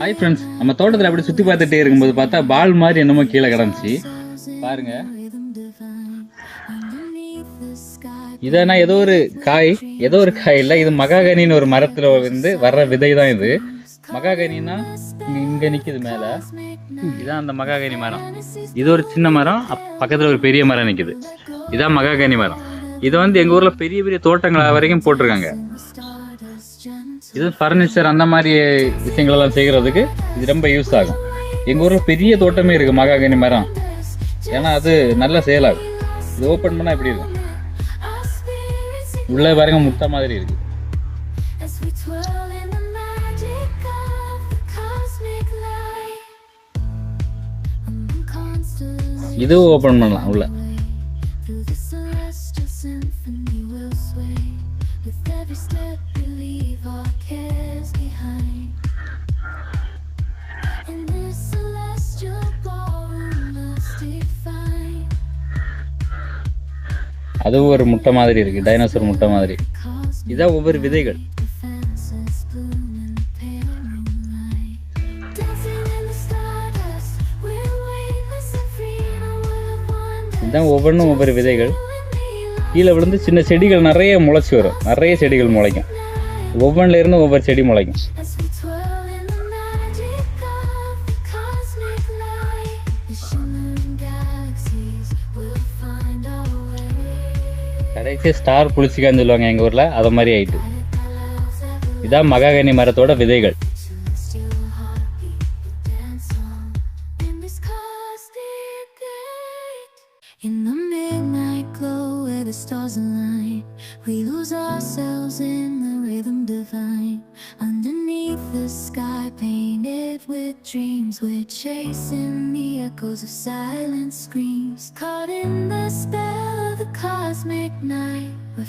Hi friends நம்ம தோட்டத்தில் அப்படி சுற்றி பார்த்துட்டே இருக்கும்போது பார்த்தா பால் மாதிரி என்னமோ கீழே கிடந்துச்சு. பாருங்க. இதனா ஏதோ ஒரு காய் ஏதோ ஒரு காய் இல்லை இது மகாகனின்னு ஒரு மரத்தில் வந்து வர்ற விதை தான் இது. மகாகனின்னா இங்கே நிற்கிது மேலே மேல. இதான் அந்த மகாகனி மரம். இது ஒரு சின்ன மரம் அப்~ ஒரு பெரிய மரம் நிற்கிது இதான் மகாகனி மரம். இது வந்து எங்கள் ஊரில் பெரிய பெரிய தோட்டங்கள் வரைக்கும் போட்டிருக்காங்க. இது ஃபர்னிச்சர் அந்த மாதிரி விஷயங்கள் எல்லாம் செய்கிறதுக்கு இது ரொம்ப யூஸ் ஆகும். எங்கள் ஊரில் பெரிய தோட்டமே இருக்குது மகாகனி மரம். ஏன்னா அது நல்ல செயலாகும். இது ஓப்பன் பண்ணால் எப்படி இருக்கும்? உள்ளே பாருங்க முட்டை மாதிரி இருக்கு. இதுவும் ஓப்பன் இது பண்ணலாம் உள்ள. Every step leave our cares behind. In this celestial ballroom, lost define அதுவும் ஒரு முட்டை மாதிரி இருக்கு டைனோசர் முட்டை மாதிரி இதான் ஒவ்வொரு விதைகள். இதான் ஒவ்வொன்றும் ஒவ்வொரு விதைகள் கீழே விழுந்து சின்ன செடிகள் நிறைய முளைச்சி வரும் நிறைய செடிகள் முளைக்கும் ஒவ்வொன்றுல இருந்து ஒவ்வொரு செடி முளைக்கும் as we twirl in the magic of the cosmic light. The shimmering galaxies will find our way. கடைசி ஸ்டார் புளிச்சிக்கான்னு சொல்லுவாங்க எங்க ஊர்ல அத மாதிரி ஆயிட்டு Clouds ever இதான் மகாகனி மரத்தோட விதைகள் celestial heartbeat will dance on in this cosmic night. In the midnight glow where the stars align, we lose ourselves in the rhythm divine. Underneath the sky painted with dreams, we're chasing the echoes of silent screams. Caught in the spell of the cosmic night, we're